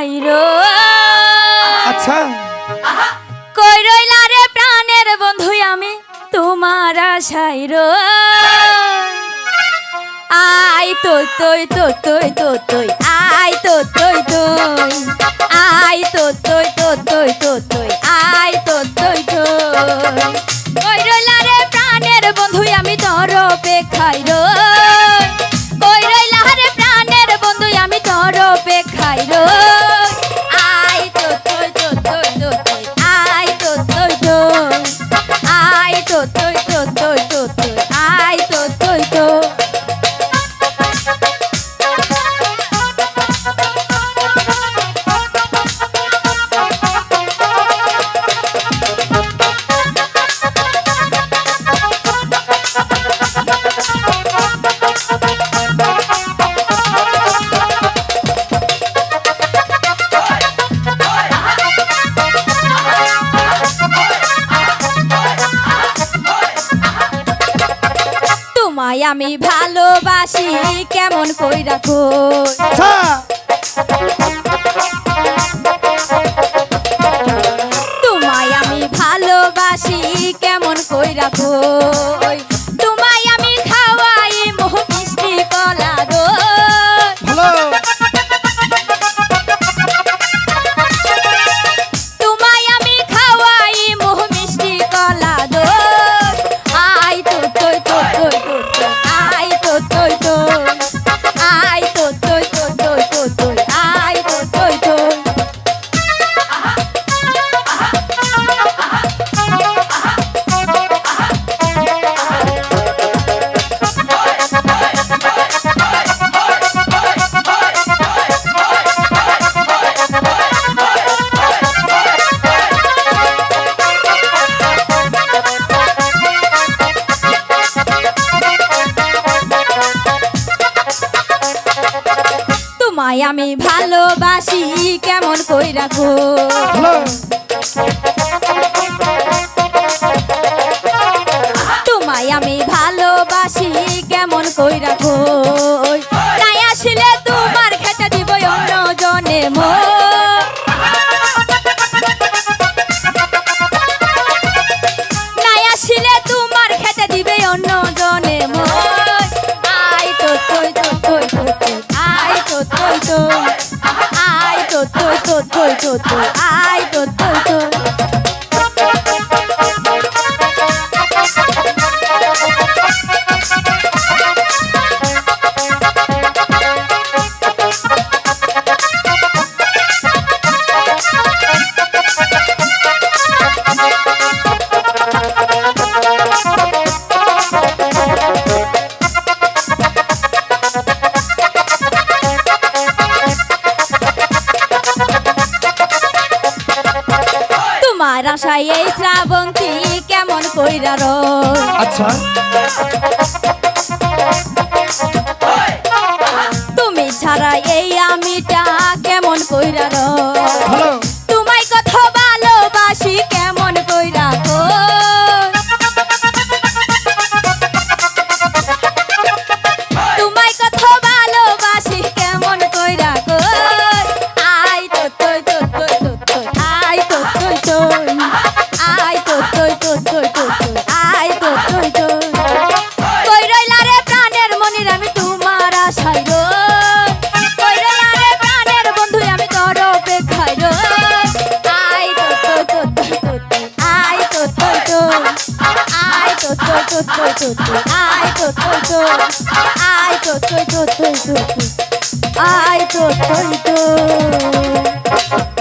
খাইর আচ্ছা কই রইলা রে প্রাণের বন্ধু আমি তোমার আশাইর আই তো তৈ তো তৈ তো তৈ আই তো তৈ তৈ আই তো তৈ তো তৈ তো তৈ আই তো তৈ তৈ কই রইলা রে প্রাণের বন্ধু আমি তোর অপেক্ষায় রই কই রইলা রে প্রাণের বন্ধু আমি তোর অপেক্ষায় রই তোমায় আমি ভালোবাসি কেমন কই? রাখো আচ্ছা। তোমায় আমি ভালোবাসি কেমন কই? রাখো তোমায় আমি ভালোবাসি কেমন কই রাখো তোমায় আমি ভালোবাসি কেমন কই রাখো তই তো তই আই তোমার এই শ্রাবন্তী কেমন কইরা আচ্ছা। তো তো তো তো আই তো তো তো আই তো তো তো তো তো আই তো তো তো